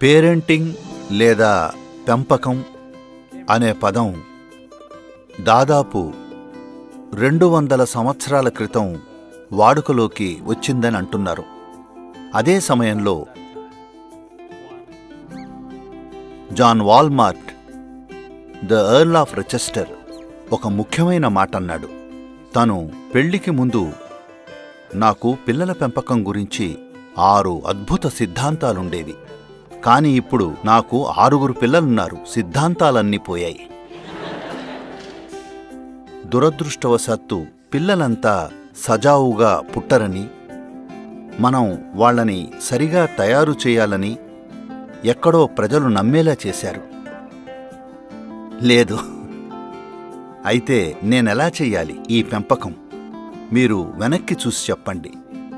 Parenting లేదా పెంపకం అనే పదం దాదాపు రెండు వందల సంవత్సరాల క్రితం వాడుకలోకి వచ్చిందని అంటున్నారు. అదే సమయంలో John Wilmot the earl of Rochester ఒక ముఖ్యమైన మాట అన్నాడు తను పెళ్ళికి ముందు నాకు పిల్లల పెంపకం గురించి ఆరు అద్భుత సిద్ధాంతాలుండేవి. కాని ఇప్పుడు నాకు ఆరుగురు పిల్లలున్నారు. సిద్ధాంతాలన్నీ పోయాయి. దురదృష్టవశాత్తు పిల్లలంతా సజావుగా పుట్టరని మనం వాళ్ళని సరిగా తయారు చేయాలని ఎక్కడో ప్రజలు నమ్మేలా చేశారు. లేదు. అయితే నేనెలా చెయ్యాలి ఈ పెంపకం? మీరు వెనక్కి చూసి చెప్పండి.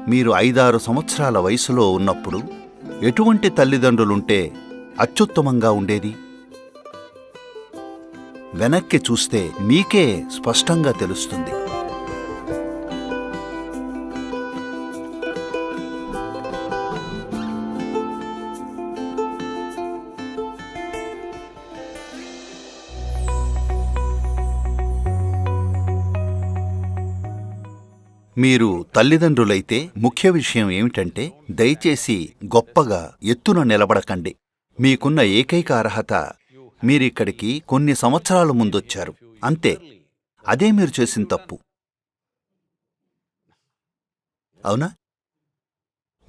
మీరు ఐదారు సంవత్సరాల వయసులో ఉన్నప్పుడు ఎటువంటి తల్లిదండ్రులుంటే అత్యుత్తమంగా ఉండేది? వెనక్కి చూస్తే మీకే స్పష్టంగా తెలుస్తుంది. మీరు తల్లిదండ్రులైతే ముఖ్య విషయం ఏమిటంటే దయచేసి గొప్పగా ఎత్తున నిలబడకండి. మీకున్న ఏకైక అర్హత మీరిక్కడికి కొన్ని సంవత్సరాల ముందొచ్చారు. అంతే. అదే మీరు చేసిన తప్పు. అవునా?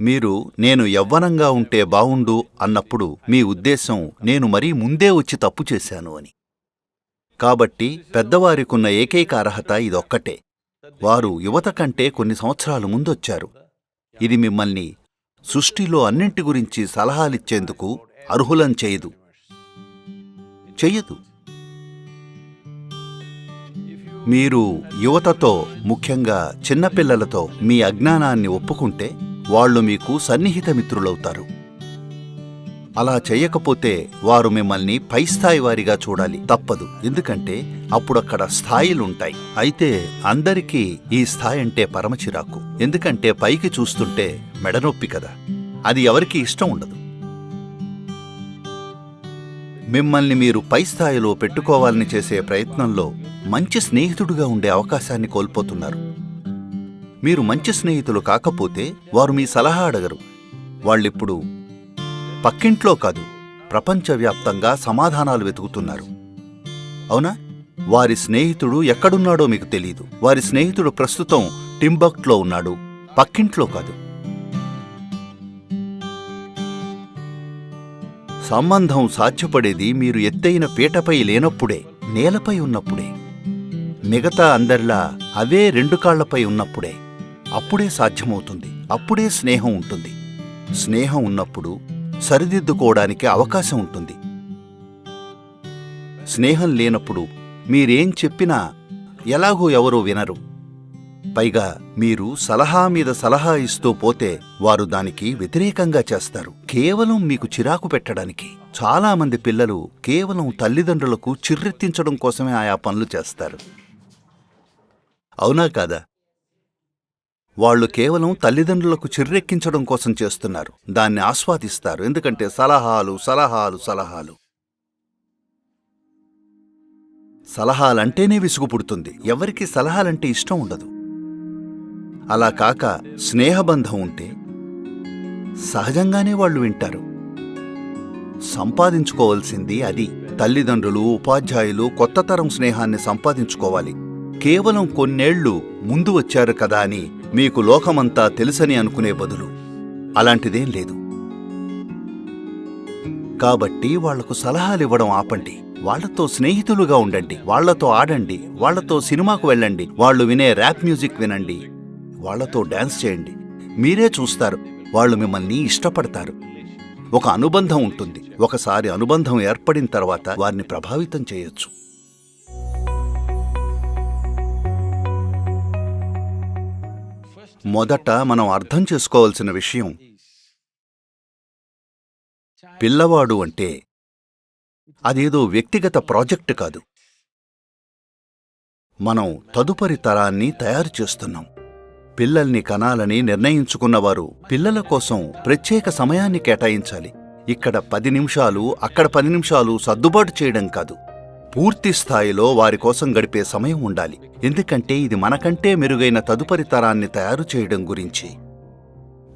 మీరు నేను యవ్వనంగా ఉంటే బావుండు అన్నప్పుడు మీ ఉద్దేశం నేను మరీ ముందే వచ్చి తప్పు చేశాను అని. కాబట్టి పెద్దవారికున్న ఏకైక అర్హత ఇదొక్కటే. వారు యువత కంటే కొన్ని సంవత్సరాలు ముందొచ్చారు. ఇది మిమ్మల్ని సృష్టిలో అన్నింటి గురించి సలహాలిచ్చేందుకు అర్హులం చేయదు. చెయ్యదు. మీరు యువతతో ముఖ్యంగా చిన్నపిల్లలతో మీ అజ్ఞానాన్ని ఒప్పుకుంటే వాళ్ళు మీకు సన్నిహిత మిత్రులవుతారు. అలా చేయకపోతే వారు మిమ్మల్ని పై స్థాయి వారిగా చూడాలి. తప్పదు. ఎందుకంటే అప్పుడక్కడ స్థాయిలుంటాయి. అయితే అందరికీ ఈ స్థాయి అంటే పరమచిరాకు. ఎందుకంటే పైకి చూస్తుంటే మెడనొప్పి కదా. అది ఎవరికీ ఇష్టం ఉండదు. మిమ్మల్ని మీరు పై స్థాయిలో పెట్టుకోవాలని చేసే ప్రయత్నంలో మంచి స్నేహితుడుగా ఉండే అవకాశాన్ని కోల్పోతున్నారు. మీరు మంచి స్నేహితులు కాకపోతే వారు మీ సలహా అడగరు. వాళ్ళిప్పుడు పక్కింట్లో కాదు ప్రపంచవ్యాప్తంగా సమాధానాలు వెతుకుతున్నారు. అవునా? వారి స్నేహితుడు ఎక్కడున్నాడో మీకు తెలియదు వారి స్నేహితుడు ప్రస్తుతం టింబక్ట్లో ఉన్నాడు. పక్కింట్లో కాదు. సంబంధం సాధ్యపడేది మీరు ఎత్తైన పీటపై లేనప్పుడే నేలపై ఉన్నప్పుడే. మిగతా అందరిలా అవే రెండు కాళ్ళపై ఉన్నప్పుడే. అప్పుడే సాధ్యమవుతుంది. అప్పుడే స్నేహం ఉంటుంది. స్నేహం ఉన్నప్పుడు సరిదిద్దుకోవడానికి అవకాశం ఉంటుంది. స్నేహం లేనప్పుడు మీరేం చెప్పినా ఎలాగో ఎవరో వినరు. పైగా మీరు సలహా మీద సలహా ఇస్తూ పోతే వారు దానికి వ్యతిరేకంగా చేస్తారు. కేవలం మీకు చిరాకు పెట్టడానికి చాలామంది పిల్లలు కేవలం తల్లిదండ్రులకు చిర్రెత్తించడం కోసమే ఆయా పనులు చేస్తారు. అవునా కాదా? వాళ్ళు కేవలం తల్లిదండ్రులకు చిర్రెక్కించడం కోసం చేస్తున్నారు. దాన్ని ఆస్వాదిస్తారు. ఎందుకంటే సలహాలు సలహాలు సలహాలు. సలహాలంటేనే విసుగు పుడుతుంది. ఎవరికి సలహాలంటే ఇష్టం ఉండదు. అలా కాక స్నేహబంధం ఉంటే సహజంగానే వాళ్ళు వింటారు. సంపాదించుకోవాల్సింది అది. తల్లిదండ్రులు ఉపాధ్యాయులు కొత్త తరం స్నేహాన్ని సంపాదించుకోవాలి. కేవలం కొన్నేళ్ళు ముందు వచ్చారు కదా అని మీకు లోకమంతా తెలుసని అనుకునే బదులు అలాంటిదేం లేదు. కాబట్టి వాళ్ళకు సలహాలివ్వడం ఆపండి. వాళ్ళతో స్నేహితులుగా ఉండండి. వాళ్ళతో ఆడండి. వాళ్ళతో సినిమాకు వెళ్ళండి. వాళ్ళు వినే ర్యాప్ మ్యూజిక్ వినండి. వాళ్ళతో డాన్స్ చేయండి. మీరే చూస్తారు. వాళ్ళు మిమ్మల్ని ఇష్టపడతారు. ఒక అనుబంధం ఉంటుంది. ఒకసారి అనుబంధం ఏర్పడిన తర్వాత వారిని ప్రభావితం చేయొచ్చు. మొదట మనం అర్థం చేసుకోవాల్సిన విషయం పిల్లవాడు అంటే అదేదో వ్యక్తిగత ప్రాజెక్ట్ కాదు. మనం తదుపరి తరాన్ని తయారు చేస్తున్నాం. పిల్లల్ని కనాలని నిర్ణయించుకున్నవారు పిల్లల కోసం ప్రత్యేక సమయాన్ని కేటాయించాలి. ఇక్కడ పది నిమిషాలు అక్కడ పది నిమిషాలు సర్దుబాటు చేయడం కాదు. పూర్తి స్థాయిలో వారి కోసం గడిపే సమయం ఉండాలి. ఎందుకంటే ఇది మనకంటే మెరుగైన తదుపరి తరాన్ని తయారు చేయడం గురించి.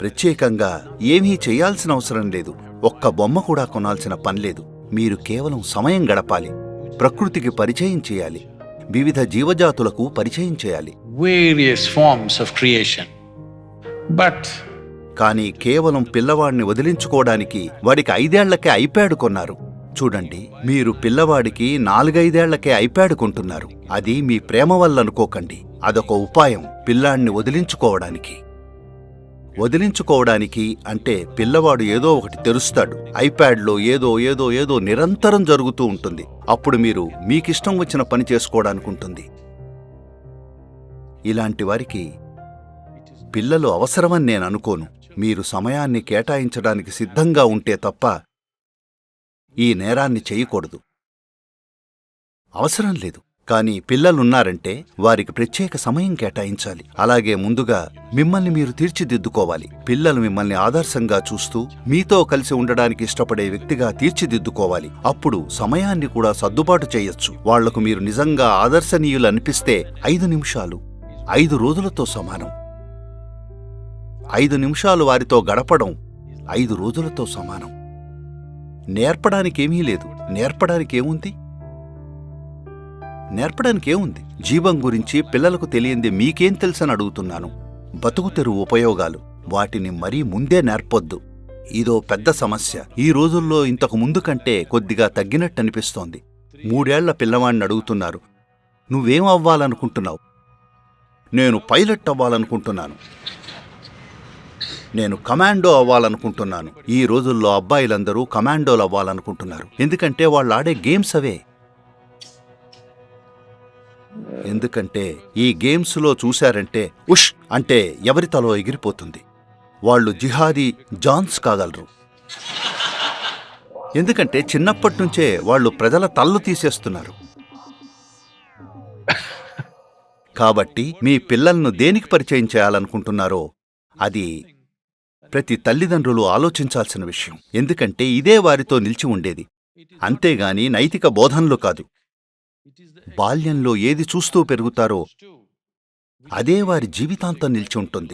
ప్రత్యేకంగా ఏమీ చేయాల్సిన అవసరం లేదు. ఒక్క బొమ్మ కూడా కొనాల్సిన పనిలేదు మీరు కేవలం సమయం గడపాలి. ప్రకృతికి పరిచయం చేయాలి. వివిధ జీవజాతులకు పరిచయం చేయాలి. Various forms of creation. But కానీ కేవలం పిల్లవాడిని వదిలించుకోవడానికి వాడికి ఐదేళ్ళకే ఐప్యాడ్ కొన్నారు. చూడండి మీరు పిల్లవాడికి నాలుగైదేళ్ళకే ఐప్యాడ్ కొంటున్నారు. అది మీ ప్రేమ వల్ల అనుకోకండి. అదొక ఉపాయం పిల్లాడిని వదిలించుకోవడానికి. వదిలించుకోవడానికి అంటే పిల్లవాడు ఏదో ఒకటి తెరుస్తాడు. ఐప్యాడ్లో ఏదో ఏదో ఏదో నిరంతరం జరుగుతూ ఉంటుంది. అప్పుడు మీరు మీకిష్టం వచ్చిన పని చేసుకోవడానికి ఉంటుంది. ఇలాంటి వారికి పిల్లలు అవసరమని నేను అనుకోను. మీరు సమయాన్ని కేటాయించడానికి సిద్ధంగా ఉంటే తప్ప ఈ నేరాన్ని చేయకూడదు. అవసరం లేదు. కానీ పిల్లలున్నారంటే వారికి ప్రత్యేక సమయం కేటాయించాలి. అలాగే ముందుగా మిమ్మల్ని మీరు తీర్చిదిద్దుకోవాలి. పిల్లలు మిమ్మల్ని ఆదర్శంగా చూస్తూ మీతో కలిసి ఉండడానికి ఇష్టపడే వ్యక్తిగా తీర్చిదిద్దుకోవాలి. అప్పుడు సమయాన్ని కూడా సర్దుబాటు చేయొచ్చు. వాళ్ళకు మీరు నిజంగా ఆదర్శనీయులు అనిపిస్తే ఐదు నిమిషాలు ఐదు రోజులతో సమానం. ఐదు నిమిషాలు వారితో గడపడం ఐదు రోజులతో సమానం. నేర్పడానికేమీ లేదు. నేర్పడానికేముంది? నేర్పడానికేముంది? జీవం గురించి పిల్లలకు తెలియంది మీకేం తెలుసని అడుగుతున్నాను. బతుకు తెరువు ఉపయోగాలు. వాటిని మరీ ముందే నేర్పొద్దు. ఇదో పెద్ద సమస్య. ఈ రోజుల్లో ఇంతకు ముందు కంటే కొద్దిగా తగ్గినట్టు అనిపిస్తోంది మూడేళ్ళ పిల్లవాణ్ణి అడుగుతున్నారు. నువ్వేం అవ్వాలనుకుంటున్నావు? నేను పైలట్ అవ్వాలనుకుంటున్నాను. నేను కమాండో అవ్వాలనుకుంటున్నాను. ఈ రోజుల్లో అబ్బాయిలందరూ కమాండోలు అవ్వాలనుకుంటున్నారు. ఎందుకంటే వాళ్ళు ఆడే గేమ్స్ అవే. ఎందుకంటే ఈ గేమ్స్లో చూశారంటే ఉష్ అంటే ఎవరి తలో ఎగిరిపోతుంది. వాళ్ళు జిహాదీ జాన్స్ కాగలరు. ఎందుకంటే చిన్నప్పటి నుంచే వాళ్ళు ప్రజల తల్లు తీసేస్తున్నారు. కాబట్టి మీ పిల్లలను దేనికి పరిచయం చేయాలనుకుంటున్నారో అది ప్రతి తల్లిదండ్రులు ఆలోచించాల్సిన విషయం. ఎందుకంటే ఇదే వారితో నిలిచి ఉండేది. అంతేగాని నైతిక బోధనలు కాదు. బాల్యంలో ఏది చూస్తూ పెరుగుతారో అదే వారి జీవితాంతం నిలిచి ఉంటుంది.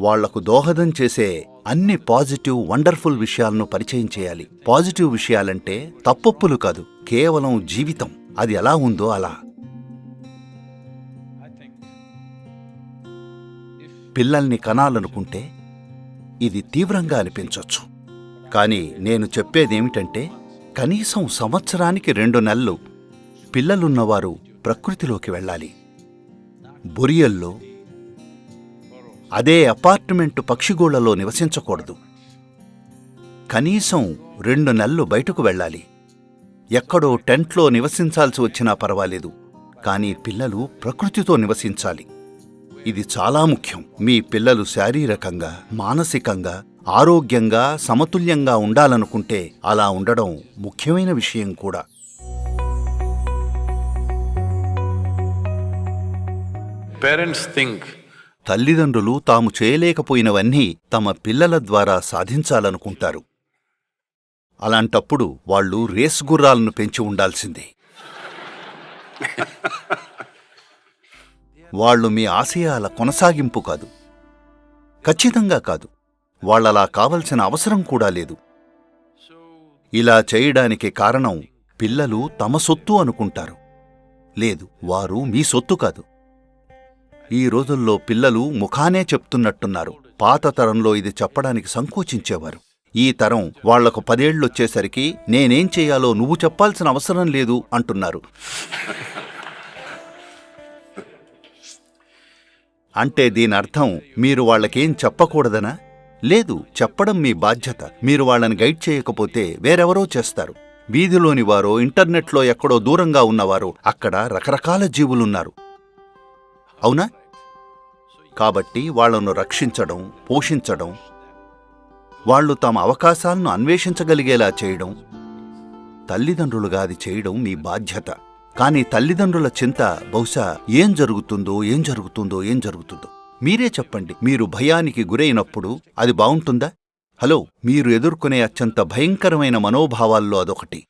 వాళ్ళకు దోహదం చేసే అన్ని పాజిటివ్ వండర్ఫుల్ విషయాలను పరిచయం చేయాలి. పాజిటివ్ విషయాలంటే తప్పొప్పులు కాదు. కేవలం జీవితం. అది ఎలా ఉందో అలా. పిల్లల్ని కనాలనుకుంటే ఇది తీవ్రంగా అనిపించవచ్చు కానీ నేను చెప్పేదేమిటంటే కనీసం సంవత్సరానికి రెండు నెలలు పిల్లలున్నవారు ప్రకృతిలోకి వెళ్ళాలి. బొరియల్లో అదే అపార్ట్మెంటు పక్షిగూళ్ళలో నివసించకూడదు. కనీసం రెండు నెలలు బయటకు వెళ్ళాలి. ఎక్కడో టెంట్లో నివసించాల్సి వచ్చినా పర్వాలేదు. కానీ పిల్లలు ప్రకృతితో నివసించాలి. ఇది చాలా ముఖ్యం. మీ పిల్లలు శారీరకంగా మానసికంగా ఆరోగ్యంగా సమతుల్యంగా ఉండాలనుకుంటే అలా ఉండడం ముఖ్యమైన విషయం కూడా. Parents think తల్లిదండ్రులు తాము చేయలేకపోయినవన్నీ తమ పిల్లల ద్వారా సాధించాలనుకుంటారు. అలాంటప్పుడు వాళ్ళు రేస్ గుర్రాలను పెంచి ఉండాల్సిందే. వాళ్ళు మీ ఆశయాల కొనసాగింపు కాదు. ఖచ్చితంగా కాదు. వాళ్ళలా కావలసిన అవసరం కూడా లేదు. ఇలా చేయడానికి కారణం పిల్లలు తమ సొత్తు అనుకుంటారు. లేదు వారు మీ సొత్తు కాదు. ఈ రోజుల్లో పిల్లలు ముఖానే చెప్తున్నట్టున్నారు. పాత తరంలో ఇది చెప్పడానికి సంకోచించేవారు. ఈ తరం వాళ్ళకు పదేళ్ళొచ్చేసరికి నేనేం చేయాలో నువ్వు చెప్పాల్సిన అవసరం లేదు అంటున్నారు. అంటే దీని అర్థం మీరు వాళ్ళకేం చెప్పకూడదనా? లేదు చెప్పడం మీ బాధ్యత. మీరు వాళ్ళని గైడ్ చేయకపోతే వేరెవరో చేస్తారు. వీధిలోని వారో ఇంటర్నెట్లో ఎక్కడో దూరంగా ఉన్నవారో అక్కడ రకరకాల జీవులున్నారు. అవునా? కాబట్టి వాళ్ళను రక్షించడం పోషించడం వాళ్ళు తమ అవకాశాలను అన్వేషించగలిగేలా చేయడం తల్లిదండ్రులుగా అది చేయడం మీ బాధ్యత. కానీ తల్లిదండ్రుల చింత బహుశా ఏం జరుగుతుందో ఏం జరుగుతుందో ఏం జరుగుతుందో. మీరే చెప్పండి. మీరు భయానికి గురైనప్పుడు అది బావుంటుందా హలో మీరు ఎదుర్కొనే అత్యంత భయంకరమైన మనోభావాల్లో అదొకటి.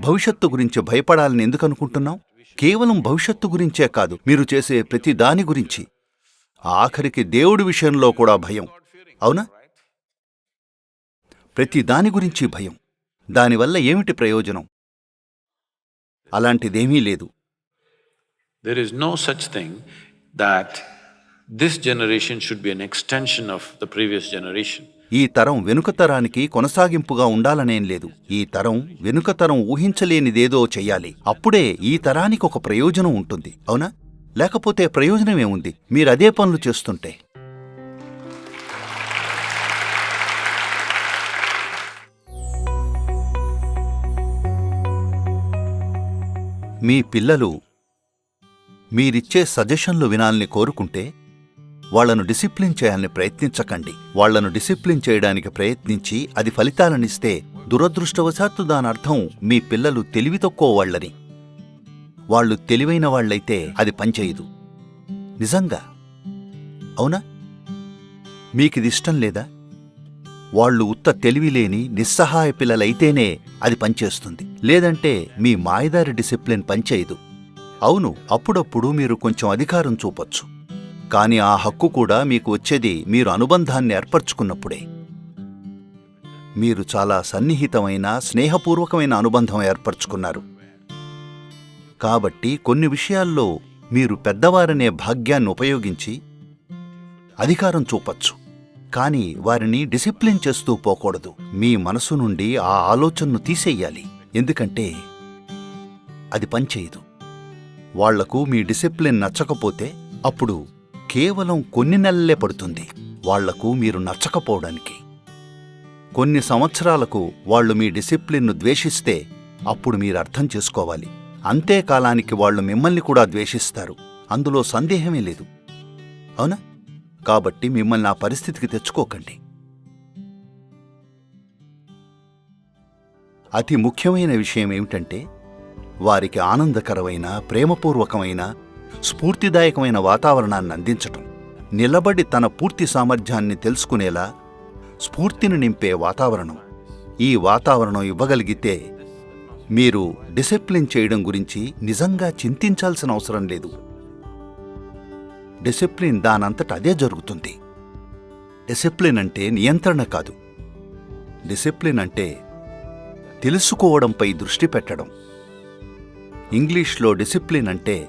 భవిష్యత్తు గురించి భయపడాలని ఎందుకు అనుకుంటున్నాం కేవలం భవిష్యత్తు గురించే కాదు మీరు చేసే ప్రతి దాని గురించి. ఆఖరికి దేవుడి విషయంలో కూడా భయం. అవునా? ప్రతి దాని గురించి భయం. దానివల్ల ఏమిటి ప్రయోజనం? అలాంటిదేమీ లేదు. There is no such thing that this generation should be an extension of the previous generation. ఈ తరం వెనుక తరానికి కొనసాగింపుగా ఉండాలనేం లేదు. ఈ తరం వెనుక తరం ఊహించలేనిదేదో చెయ్యాలి. అప్పుడే ఈ తరానికి ఒక ప్రయోజనం ఉంటుంది. అవునా? లేకపోతే ప్రయోజనమేముంది? మీరదే పనులు చేస్తుంటే. మీ పిల్లలు మీరిచ్చే సజెషన్లు వినాలని కోరుకుంటే వాళ్ళను డిసిప్లిన్ చేయాలని ప్రయత్నించకండి. వాళ్ళను డిసిప్లిన్ చేయడానికి ప్రయత్నించి అది ఫలితాలనిస్తే దురదృష్టవశాత్తు దానర్థం మీ పిల్లలు తెలివి తక్కువ వాళ్ళని. వాళ్ళు తెలివైన వాళ్ళైతే అది పనిచేయదు. నిజంగా? అవునా? మీకిది ఇష్టం లేదా? వాళ్ళు ఉత్త తెలివిలేని నిస్సహాయ పిల్లలైతేనే అది పనిచేస్తుంది. లేదంటే మీ మాయదారి డిసిప్లిన్ పనిచేయదు. అవును అప్పుడప్పుడు మీరు కొంచెం అధికారం చూపొచ్చు. కాని ఆ హక్కు కూడా మీకు వచ్చేది మీరు అనుబంధాన్ని ఏర్పరచుకున్నప్పుడే. మీరు చాలా సన్నిహితమైన స్నేహపూర్వకమైన అనుబంధం ఏర్పరచుకున్నారు. కాబట్టి కొన్ని విషయాల్లో మీరు పెద్దవారనే భాగ్యాన్ని ఉపయోగించి అధికారం చూపచ్చు. కాని వారిని డిసిప్లిన్ చేస్తూ పోకూడదు. మీ మనసు నుండి ఆ ఆలోచనను తీసేయాలి. ఎందుకంటే అది పనిచేయదు వాళ్ళకు మీ డిసిప్లిన్ నచ్చకపోతే అప్పుడు కేవలం కొన్ని నెలలే పడుతుంది. వాళ్ళకు మీరు నచ్చకపోవడానికి. కొన్ని సంవత్సరాలకు వాళ్ళు మీ డిసిప్లిన్ను ద్వేషిస్తే అప్పుడు మీరు అర్థం చేసుకోవాలి. అంతే కాలానికి వాళ్ళు మిమ్మల్ని కూడా ద్వేషిస్తారు. అందులో సందేహమే లేదు. అవునా? కాబట్టి మిమ్మల్ని ఆ పరిస్థితికి తెచ్చుకోకండి. అతి ముఖ్యమైన విషయం ఏమిటంటే వారికి ఆనందకరమైన ప్రేమపూర్వకమైన స్ఫూర్తిదాయకమైన వాతావరణాన్ని అందించటం. నిలబడి తన పూర్తి సామర్థ్యాన్ని తెలుసుకునేలా స్ఫూర్తిని నింపే వాతావరణం. ఈ వాతావరణం ఇవ్వగలిగితే మీరు డిసిప్లిన్ చేయడం గురించి నిజంగా చింతించాల్సిన అవసరం లేదు. డిసిప్లిన్ దానంతట అదే జరుగుతుంది. డిసిప్లిన్ అంటే నియంత్రణ కాదు. డిసిప్లిన్ అంటే తెలుసుకోవడంపై దృష్టి పెట్టడం. ఇంగ్లీష్లో డిసిప్లిన్ అంటే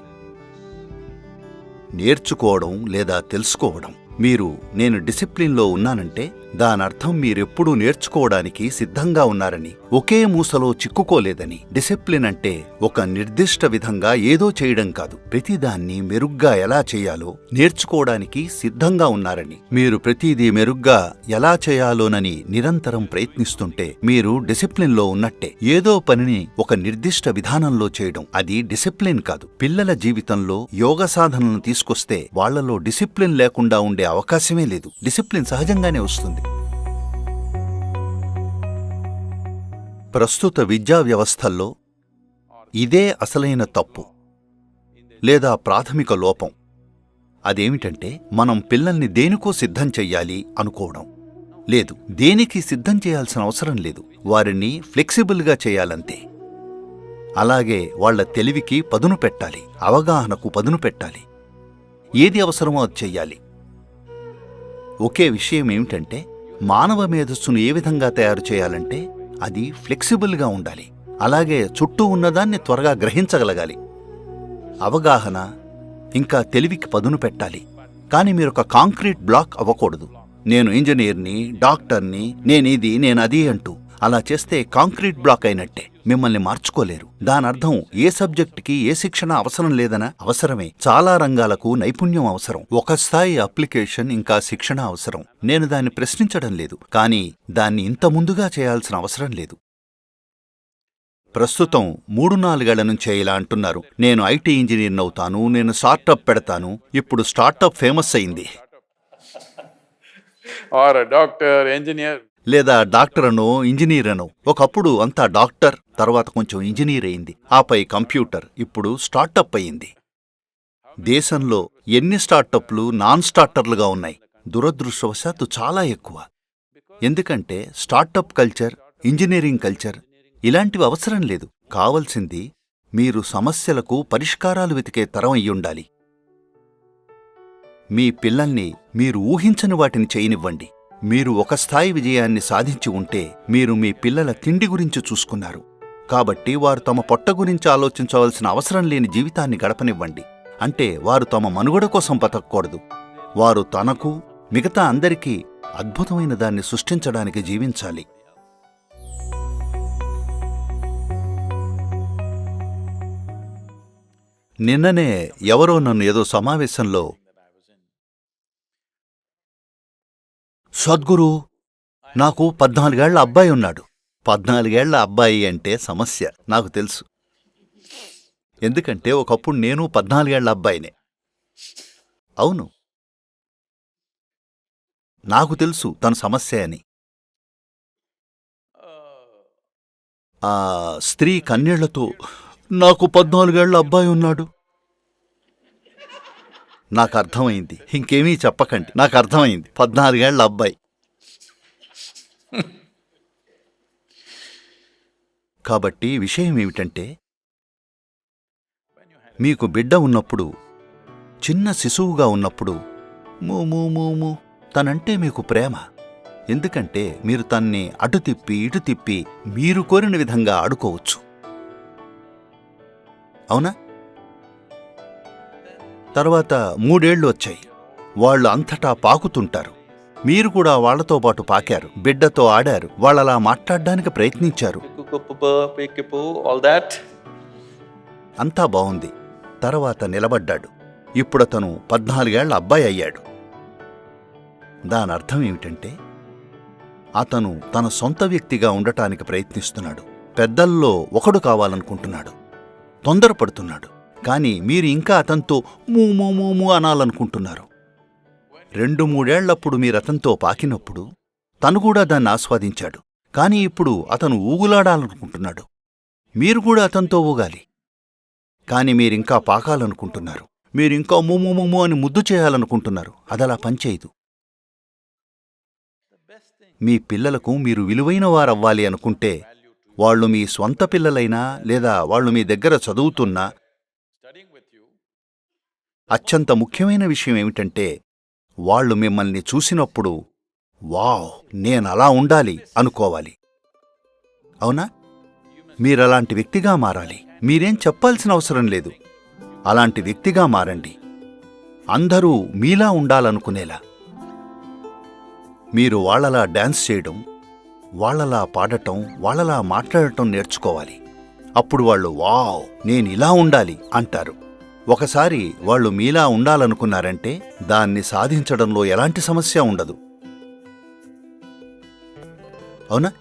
నేర్చుకోవడం లేదా తెలుసుకోవడం. మీరు నేను డిసిప్లిన్లో ఉన్నానంటే దానర్థం మీరెప్పుడూ నేర్చుకోవడానికి సిద్ధంగా ఉన్నారని ఒకే మూసలో చిక్కుకోలేదని. డిసిప్లిన్ అంటే ఒక నిర్దిష్ట విధంగా ఏదో చేయడం కాదు. ప్రతిదాన్ని మెరుగ్గా ఎలా చేయాలో నేర్చుకోవడానికి సిద్ధంగా ఉన్నారని. మీరు ప్రతిదీ మెరుగ్గా ఎలా చేయాలోనని నిరంతరం ప్రయత్నిస్తుంటే మీరు డిసిప్లిన్లో ఉన్నట్టే. ఏదో పనిని ఒక నిర్దిష్ట విధానంలో చేయడం అది డిసిప్లిన్ కాదు. పిల్లల జీవితంలో యోగ సాధనను తీసుకొస్తే వాళ్ళలో డిసిప్లిన్ లేకుండా ఉండే అవకాశమే లేదు. డిసిప్లిన్ సహజంగానే వస్తుంది. ప్రస్తుత విద్యా వ్యవస్థల్లో ఇదే అసలైన తప్పు లేదా ప్రాథమిక లోపం. అదేమిటంటే మనం పిల్లల్ని దేనికో సిద్ధం చెయ్యాలి అనుకోవడం. లేదు దేనికి సిద్ధం చేయాల్సిన అవసరం లేదు. వారిని ఫ్లెక్సిబుల్గా చేయాలంతే. అలాగే వాళ్ళ తెలివికి పదును పెట్టాలి అవగాహనకు పదును పెట్టాలి. ఏది అవసరమో అది చెయ్యాలి. ఒకే విషయం ఏమిటంటే మానవ మేధస్సును ఏ విధంగా తయారు చేయాలంటే అది ఫ్లెక్సిబుల్గా ఉండాలి. అలాగే చుట్టూ ఉన్నదాన్ని త్వరగా గ్రహించగలగాలి. అవగాహన ఇంకా తెలివికి పదును పెట్టాలి. కానీ మీరొక కాంక్రీట్ బ్లాక్ అవ్వకూడదు. నేను ఇంజనీర్ని డాక్టర్ని నేనిది నేనది అంటూ. అలా చేస్తే కాంక్రీట్ బ్లాక్ అయినట్టే. మిమ్మల్ని మార్చుకోలేరు. దానర్థం ఏ సబ్జెక్టుకి ఏ శిక్షణ అవసరం లేదనా అవసరమే. చాలా రంగాలకు నైపుణ్యం అవసరం. ఒక స్థాయి అప్లికేషన్ ఇంకా శిక్షణ అవసరం. నేను దాన్ని ప్రశ్నించడం లేదు. కానీ దాన్ని ఇంత ముందుగా చేయాల్సిన అవసరం లేదు. ప్రస్తుతం మూడు నాలుగేళ్ళ నుంచే ఇలా అంటున్నారు. నేను ఐటీ ఇంజనీర్ని అవుతాను నేను స్టార్టప్ పెడతాను. ఇప్పుడు స్టార్టప్ ఫేమస్ అయింది. doctor, engineer. లేదా డాక్టర్ అనో ఇంజనీర్ అనో ఒకప్పుడు అంతా డాక్టర్. తర్వాత కొంచెం ఇంజనీర్ అయింది. ఆపై కంప్యూటర్ ఇప్పుడు స్టార్టప్ అయింది. దేశంలో ఎన్ని స్టార్టప్లు నాన్ స్టార్టర్లుగా ఉన్నాయి? దురదృష్టవశాత్తు చాలా ఎక్కువ. ఎందుకంటే స్టార్టప్ కల్చర్ ఇంజనీరింగ్ కల్చర్ ఇలాంటివి అవసరం లేదు. కావలసింది మీరు సమస్యలకు పరిష్కారాలు వెతికే తరం అయ్యుండాలి మీ పిల్లల్ని మీరు ఊహించని వాటిని చేయనివ్వండి. మీరు ఒక స్థాయి విజయాన్ని సాధించి ఉంటే మీరు మీ పిల్లల తిండి గురించి చూసుకున్నారు. కాబట్టి వారు తమ పొట్ట గురించి ఆలోచించవలసిన అవసరం లేని జీవితాన్ని గడపనివ్వండి. అంటే వారు తమ మనుగడ కోసం బతకూడదు వారు తనకు మిగతా అందరికీ అద్భుతమైన దాన్ని సృష్టించడానికి జీవించాలి. నిన్ననే ఎవరో నన్ను ఏదో సమావేశంలో సద్గురు నాకు పద్నాలుగేళ్ళ అబ్బాయి ఉన్నాడు. పద్నాలుగేళ్ళ అబ్బాయి అంటే సమస్య నాకు తెలుసు. ఎందుకంటే ఒకప్పుడు నేను పద్నాలుగేళ్ళ అబ్బాయినే. అవును. నాకు తెలుసు తన సమస్య అని. ఆ స్త్రీ కన్నీళ్ళతో నాకు పద్నాలుగేళ్ళ అబ్బాయి ఉన్నాడు. నాకు అర్థమైంది. ఇంకేమీ చెప్పకండి. నాకు అర్థమైంది. పద్నాలుగేళ్ళ అబ్బాయి. కాబట్టి విషయం ఏమిటంటే మీకు బిడ్డ ఉన్నప్పుడు చిన్న శిశువుగా ఉన్నప్పుడు మూ మూ మూ మూ తనంటే మీకు ప్రేమ. ఎందుకంటే మీరు తన్ని అటు తిప్పి ఇటు తిప్పి మీరు కోరిన విధంగా ఆడుకోవచ్చు. అవునా? తర్వాత మూడేళ్ళు వచ్చాయి. వాళ్ళు అంతటా పాకుతుంటారు. మీరు కూడా వాళ్ళతో పాటు పాకారు. బిడ్డతో ఆడారు. వాళ్ళలా మాట్లాడడానికి ప్రయత్నించారు. ఆల్ దాట్ అంతా బాగుంది తర్వాత నిలబడ్డాడు. ఇప్పుడతను పద్నాలుగేళ్ళ అబ్బాయి అయ్యాడు. దాని అర్థం ఏమిటంటే అతను తన సొంత వ్యక్తిగా ఉండటానికి ప్రయత్నిస్తున్నాడు. పెద్దల్లో ఒకడు కావాలనుకుంటున్నాడు. తొందరపడుతున్నాడు. కానీ మీరు ఇంకా అతనితో మూ మూ మూ మూ అనాలనుకుంటున్నారు. రెండు మూడేళ్ళప్పుడు మీరతనితో పాకినప్పుడు తను కూడా దాన్ని ఆస్వాదించాడు. కానీ ఇప్పుడు అతను ఊగులాడాలనుకుంటున్నాడు. మీరు కూడా అతనితో ఊగాలి. కాని మీరింకా పాకాలనుకుంటున్నారు. మీరింకా ముమ్ము ముమ్ము అని ముద్దు చేయాలనుకుంటున్నారు. అదలా పనిచేయదు. మీ పిల్లలకు మీరు విలువైన వారవ్వాలి అనుకుంటే వాళ్ళు మీ స్వంత పిల్లలైనా లేదా వాళ్ళు మీ దగ్గర చదువుతున్నా అత్యంత ముఖ్యమైన విషయం ఏమిటంటే వాళ్ళు మిమ్మల్ని చూసినప్పుడు వావ్ నేనలా ఉండాలి అనుకోవాలి. అవునా? మీరలాంటి వ్యక్తిగా మారాలి. మీరేం చెప్పాల్సిన అవసరం లేదు. అలాంటి వ్యక్తిగా మారండి. అందరూ మీలా ఉండాలనుకునేలా. మీరు వాళ్ళలా డాన్స్ చేయడం వాళ్ళలా పాడటం వాళ్ళలా మాట్లాడటం నేర్చుకోవాలి. అప్పుడు వాళ్ళు వావ్ నేనిలా ఉండాలి అంటారు. ఒకసారి వాళ్ళు మీలా ఉండాలనుకున్నారంటే దాన్ని సాధించడంలో ఎలాంటి సమస్య ఉండదు. అవునా?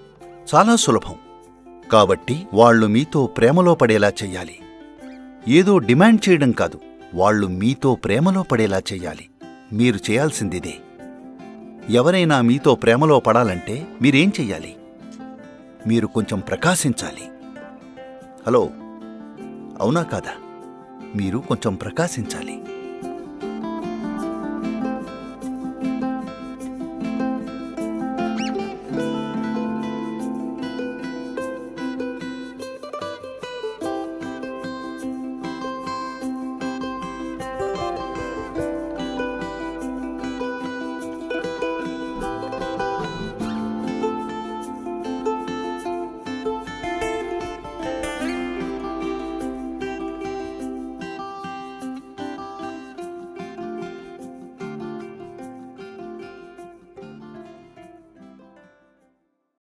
చాలా సులభం. కాబట్టి వాళ్ళు మీతో ప్రేమలో పడేలా చెయ్యాలి. ఏదో డిమాండ్ చేయడం కాదు వాళ్ళు మీతో ప్రేమలో పడేలా చెయ్యాలి. మీరు చేయాల్సిందిదే. ఎవరైనా మీతో ప్రేమలో పడాలంటే మీరేం చెయ్యాలి? మీరు కొంచెం ప్రకాశించాలి. హలో అవునా కాదా? మీరు కొంచెం ప్రకాశించాలి.